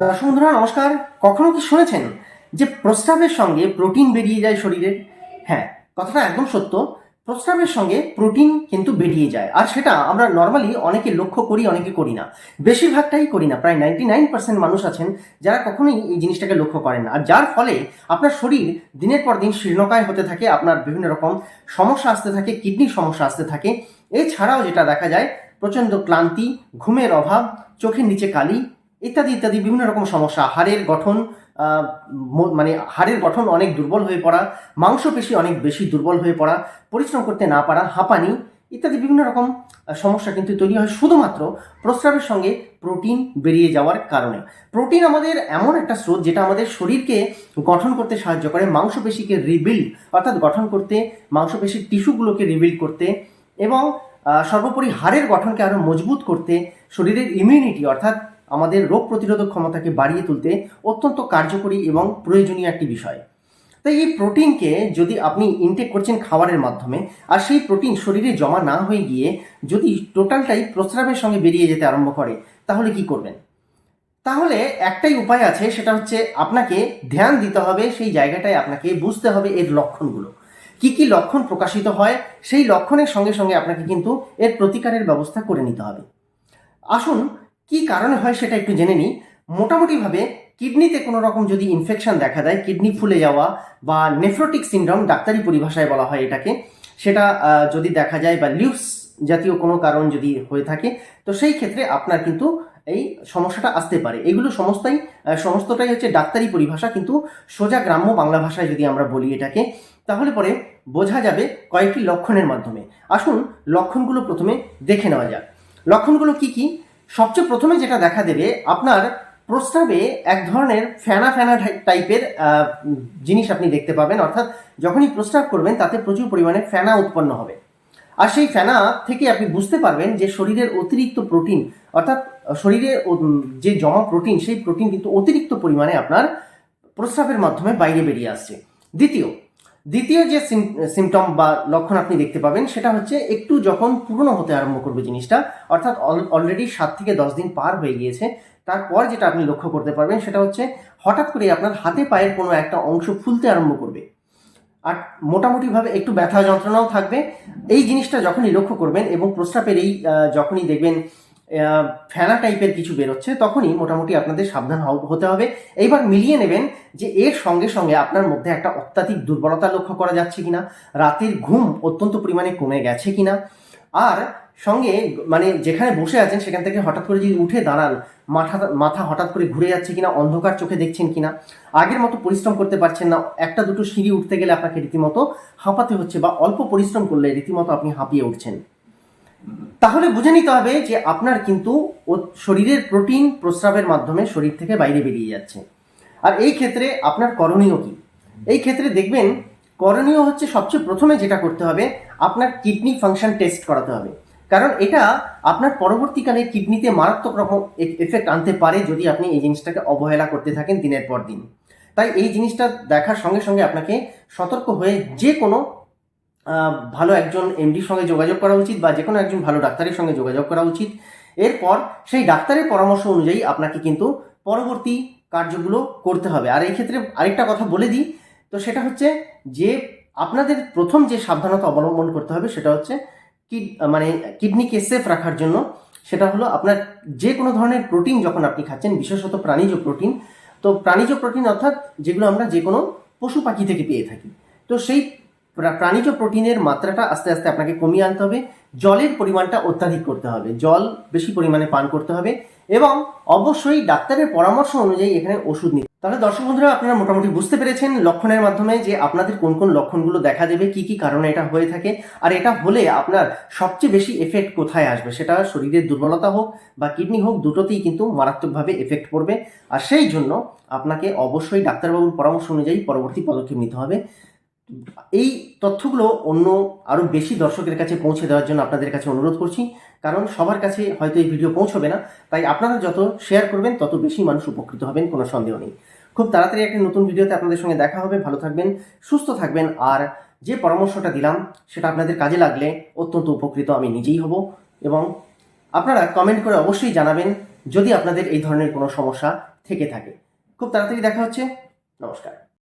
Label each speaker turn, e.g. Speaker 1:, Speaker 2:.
Speaker 1: দর্শক বন্ধুরা নমস্কার। কখনো কি শুনেছেন যে প্রস্রাবের সঙ্গে প্রোটিন বেরিয়ে যায় শরীরের? হ্যাঁ কথাটা একদম সত্য। প্রস্রাবের সঙ্গে প্রোটিন কিন্তু বেরিয়ে যায়। আর সেটা আমরা নর্মালি অনেকে লক্ষ্য করি, অনেকে করি না। বেশিরভাগটাই করি না। প্রায় নাইনটি নাইন পার্সেন্ট মানুষ আছেন যারা কখনোই এই জিনিসটাকে লক্ষ্য করেন আর যার ফলে আপনার শরীর দিনের পর দিন শীর্ণকায় হতে থাকে, আপনার বিভিন্ন রকম সমস্যা আসতে থাকে কিডনির সমস্যা আসতে থাকে। এছাড়াও যেটা দেখা যায়, প্রচণ্ড ক্লান্তি, ঘুমের অভাব, চোখের নিচে কালি ইত্যাদি ইত্যাদি বিভিন্ন রকম সমস্যা। হাড়ের গঠন মানে হাড়ের গঠন অনেক দুর্বল হয়ে পড়া, মাংসপেশি অনেক বেশি দুর্বল হয়ে পড়া, পরিশ্রম করতে না পারা, হাঁপানি ইত্যাদি বিভিন্ন রকম সমস্যা কিন্তু তৈরি হয় শুধুমাত্র প্রস্রাবের সঙ্গে প্রোটিন বেরিয়ে যাওয়ার কারণে। প্রোটিন আমাদের এমন একটা স্রোত যেটা আমাদের শরীরকে গঠন করতে সাহায্য করে, মাংসপেশিকে রিবিল্ড অর্থাৎ গঠন করতে, মাংসপেশির টিস্যুগুলোকে রিবিল্ড করতে এবং সর্বোপরি হাড়ের গঠনকে আরও মজবুত করতে শরীরের ইমিউনিটি অর্থাৎ আমাদের রোগ প্রতিরোধক ক্ষমতাকে বাড়িয়ে তুলতে অত্যন্ত কার্যকরী এবং প্রয়োজনীয় একটি বিষয়। তাই এই প্রোটিনকে যদি আপনি ইনটেক করছেন খাবারের মাধ্যমে, আর সেই প্রোটিন শরীরে জমা না হয়ে গিয়ে যদি টোটালটাই প্রস্রাবের সঙ্গে বেরিয়ে যেতে আরম্ভ করে, তাহলে কি করবেন? তাহলে একটাই উপায় আছে, সেটা হচ্ছে আপনাকে ধ্যান দিতে হবে, সেই জায়গাটায় আপনাকে বুঝতে হবে এর লক্ষণগুলো। কি কি লক্ষণ প্রকাশিত হয়, সেই লক্ষণের সঙ্গে সঙ্গে আপনাকে কিন্তু এর প্রতিকারের ব্যবস্থা করে নিতে হবে। আসুন কি কারণে হয় সেটা একটু জেনে নিই। মোটামুটিভাবে কিডনিতে কোনো রকম যদি ইনফেকশন দেখা দেয়, কিডনি ফুলে যাওয়া বা নেফ্রোটিক সিনড্রোম ডাক্তারি পরিভাষায় বলা হয় এটাকে, সেটা যদি দেখা যায় বা লিউস জাতীয় কোনো কারণ যদি হয়ে থাকে, তো সেই ক্ষেত্রে আপনার কিন্তু এই সমস্যাটা আসতে পারে। এগুলো সমস্তই সমস্তটাই হচ্ছে ডাক্তারি পরিভাষা, কিন্তু সোজা গ্রাম্য বাংলা ভাষায় যদি আমরা বলি এটাকে, তাহলে পরে বোঝা যাবে কয়েকটি লক্ষণের মাধ্যমে। আসুন লক্ষণগুলো প্রথমে দেখে নেওয়া যাক। লক্ষণগুলো কি কি? সবচেয়ে প্রথমে যেটা দেখা দেবে, আপনার প্রস্রাবে এক ধরনের ফ্যানা ফ্যানা টাই- টাইপের জিনিস আপনি দেখতে পাবেন। অর্থাৎ যখনই প্রস্রাব করবেন, তাতে প্রচুর পরিমাণে ফ্যানা উৎপন্ন হবে। আর সেই ফ্যানা থেকে আপনি বুঝতে পারবেন যে শরীরের অতিরিক্ত প্রোটিন, অর্থাৎ শরীরে যে জমা প্রোটিন, সেই প্রোটিন কিন্তু অতিরিক্ত পরিমাণে আপনার প্রস্রাবের মাধ্যমে বাইরে বেরিয়ে আসছে। দ্বিতীয় দ্বিতীয় যে সিমটম বা লক্ষণ আপনি দেখতে পাবেন, সেটা হচ্ছে একটু যখন পুরনো হতে আরম্ভ করবে জিনিসটা, অর্থাৎ অলরেডি সাত থেকে দশ দিন পার হয়ে গিয়েছে, তারপর যেটা আপনি লক্ষ্য করতে পারবেন সেটা হচ্ছে হঠাৎ করে আপনার হাতে পায়ের কোনো একটা অংশ ফুলতে আরম্ভ করবে। আর মোটামুটিভাবে একটু ব্যথা যন্ত্রণাও থাকবে। এই জিনিসটা যখনই লক্ষ্য করবেন এবং প্রস্রাবের এই যখনই দেখবেন ফেনা টাইপের কিছু বেরোচ্ছে, তখনই মোটামুটি আপনাদের সাবধান হতে হবে। এইবার মিলিয়ে নেবেন যে এর সঙ্গে সঙ্গে আপনার মধ্যে একটা অত্যাধিক দুর্বলতা লক্ষ্য করা যাচ্ছে কিনা, রাতের ঘুম অত্যন্ত পরিমাণে কমে গেছে কিনা, আর সঙ্গে মানে যেখানে বসে আছেন সেখান থেকে হঠাৎ করে যদি উঠে দাঁড়ান, মাথা মাথা হঠাৎ করে ঘুরে যাচ্ছে কিনা, অন্ধকার চোখে দেখছেন কিনা, আগের মতো পরিশ্রম করতে পারছেন না, একটা দুটো সিঁড়ি উঠতে গেলে আপনাকে রীতিমতো হাঁপাতে হচ্ছে বা অল্প পরিশ্রম করলে রীতিমতো আপনি হাঁপিয়ে উঠছেন। তাহলে বুঝে নিতে হবে যে আপনার কিন্তু শরীরের প্রোটিন প্রস্রাবের মাধ্যমে শরীর থেকে বাইরে বেরিয়ে যাচ্ছে। আর এই ক্ষেত্রে আপনার করণীয় কি? এই ক্ষেত্রে দেখবেন, করণীয় হচ্ছে সবচেয়ে প্রথমে যেটা করতে হবে, আপনার কিডনি ফাংশন টেস্ট করাতে হবে। কারণ এটা আপনার পরবর্তীকালে কিডনিতে মারাত্মক রকম এফেক্ট আনতে পারে যদি আপনি এই জিনিসটাকে অবহেলা করতে থাকেন দিনের পর দিন। তাই এই জিনিসটা দেখার সঙ্গে সঙ্গে আপনাকে সতর্ক হয়ে যে কোনো ভালো একজন এমডির সঙ্গে যোগাযোগ করা উচিত বা যে কোনো একজন ভালো ডাক্তারের সঙ্গে যোগাযোগ করা উচিত। এরপর সেই ডাক্তারের পরামর্শ অনুযায়ী আপনাকে কিন্তু পরবর্তী কার্যগুলো করতে হবে। আর এই ক্ষেত্রে আরেকটা কথা বলে দিই, তো সেটা হচ্ছে যে আপনাদের প্রথম যে সাবধানতা অবলম্বন করতে হবে সেটা হচ্ছে কিড মানে কিডনিকে সেফ রাখার জন্য। সেটা হলো আপনার যে কোনো ধরনের প্রোটিন যখন আপনি খাচ্ছেন, বিশেষত প্রাণীজ প্রোটিন, তো প্রাণীজ প্রোটিন অর্থাৎ যেগুলো আমরা যে কোনো পশু পাখি থেকে পেয়ে থাকি। তো সেই প্রাণীজ প্রোটিনের মাত্রাটা আস্তে আস্তে আপনাকে কমিয়ে আনতে হবে। জলের পরিমাণটা অত্যাধিক করতে হবে। জল বেশি পরিমাণে পান করতে হবে এবং অবশ্যই ডাক্তারের পরামর্শ অনুযায়ী এখানে ওষুধ নিতে তাহলে দর্শক বন্ধুরা, আপনারা মোটামুটি বুঝতে পেরেছেন লক্ষণের মাধ্যমে যে আপনাদের কোন কোন লক্ষণগুলো দেখা দেবে, কি কি কারণে এটা হয়ে থাকে। আর এটা হলে আপনার সবচেয়ে বেশি এফেক্ট কোথায় আসবে? সেটা শরীরের দুর্বলতা হোক বা কিডনি হোক, দুটোতেই কিন্তু মারাত্মকভাবে এফেক্ট পড়বে। আর সেই জন্য আপনাকে অবশ্যই ডাক্তারবাবুর পরামর্শ অনুযায়ী পরবর্তী পদক্ষেপ নিতে হবে। এই তথ্যগুলো অন্য আরও বেশি দর্শকের কাছে পৌঁছে দেওয়ার জন্য আপনাদের কাছে অনুরোধ করছি। কারণ সবার কাছে হয়তো এই ভিডিও পৌঁছবে না, তাই আপনারা যত শেয়ার করবেন, তত বেশি মানুষ উপকৃত হবেন, কোনো সন্দেহ নেই। খুব তাড়াতাড়ি একটা নতুন ভিডিওতে আপনাদের সঙ্গে দেখা হবে। ভালো থাকবেন, সুস্থ থাকবেন, আর যে পরামর্শটা দিলাম, সেটা আপনাদের কাজে লাগলে অত্যন্ত উপকৃত আমি নিজেই হব। এবং আপনারা কমেন্ট করে অবশ্যই জানাবেন, যদি আপনাদের এই ধরনের কোনো সমস্যা থেকে থাকে। খুব তাড়াতাড়ি দেখা হচ্ছে। নমস্কার।